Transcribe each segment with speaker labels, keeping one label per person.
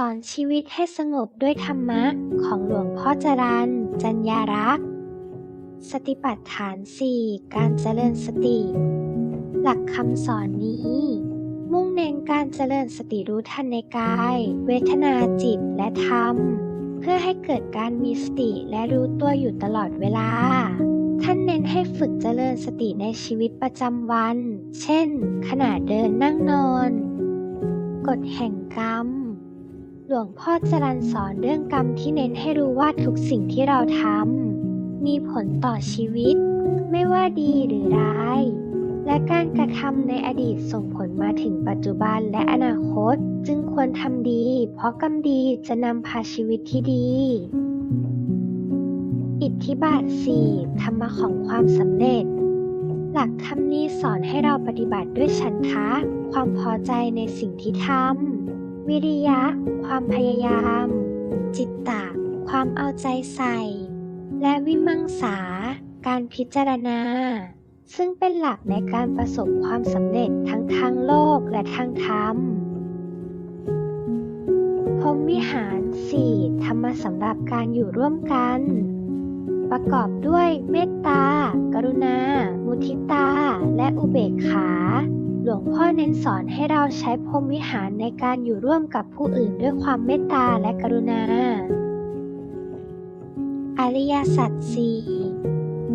Speaker 1: สอนชีวิตให้สงบด้วยธรรมะของหลวงพ่อจรันจัญญารักษ์ สติปัฏฐาน 4 การเจริญสติ หลักคำสอนนี้ มุ่งเน้นการเจริญสติรู้ทันในกาย เวทนาจิตและธรรม เพื่อให้เกิดการมีสติและรู้ตัวอยู่ตลอดเวลา ท่านเน้นให้ฝึกเจริญสติในชีวิตประจำวัน เช่น ขณะเดินนั่งนอน กฎแห่งกรรม หลวงพ่อจรันสอนเรื่องกรรมที่เน้นให้รู้ว่าทุกสิ่งที่เราทำมีผลต่อชีวิต ไม่ว่าดีหรือร้าย และการกระทำในอดีตส่งผลมาถึงปัจจุบันและอนาคต จึงควรทำดี เพราะกรรมดีจะนำพาชีวิตที่ดี อิทธิบาท4ธรรมะของความสำเร็จ หลักธรรมนี้สอนให้เราปฏิบัติด้วยฉันทะ ความพอใจในสิ่งที่ทำ วิริยะ ความพยายาม จิตตะ ความเอาใจใส่ และวิมังสา การพิจารณา ซึ่งเป็นหลักในการประสบความสำเร็จทั้งทางโลกและทางธรรมพรมวิหาร4ธรรมะสำหรับการอยู่ร่วมกัน ประกอบด้วยเมตตา กรุณา มุทิตา และอุเบกขา หลวงพ่อเน้นสอนให้เราใช้พรมวิหารในการอยู่ร่วมกับผู้อื่นด้วยความเมตตาและกรุณา อริยสัจสี่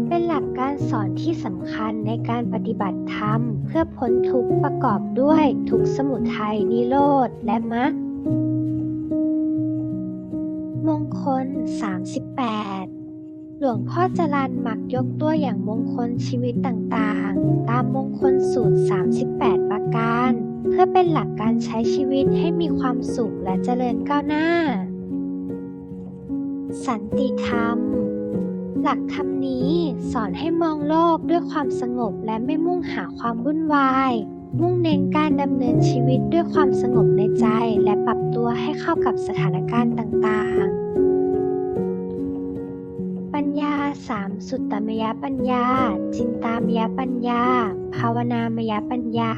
Speaker 1: เป็นหลักการสอนที่สำคัญในการปฏิบัติธรรม เพื่อพ้นทุกข์ประกอบด้วยทุกสมุทัยนิโรธและมรรคมงคล 38 หลวงพ่อจรันมักยกตัวอย่างมงคลชีวิตต่างๆ ตามมงคลสูตร 38 ประการ เพื่อเป็นหลักการใช้ชีวิตให้มีความสุขและเจริญก้าวหน้า สันติธรรม หลักธรรมนี้สอนให้มองโลกด้วยความสงบและไม่มุ่งหาความวุ่นวาย มุ่งเน้นการดำเนินชีวิตด้วยความสงบในใจ และปรับตัวให้เข้ากับสถานการณ์ 3. สุตตมยปัญญา จินตามยปัญญา ภาวนามยปัญญา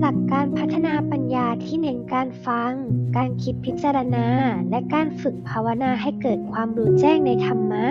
Speaker 1: หลักการพัฒนาปัญญาที่เน้นการฟัง การคิดพิจารณา และการฝึกภาวนาให้เกิดความรู้แจ้งในธรรมะ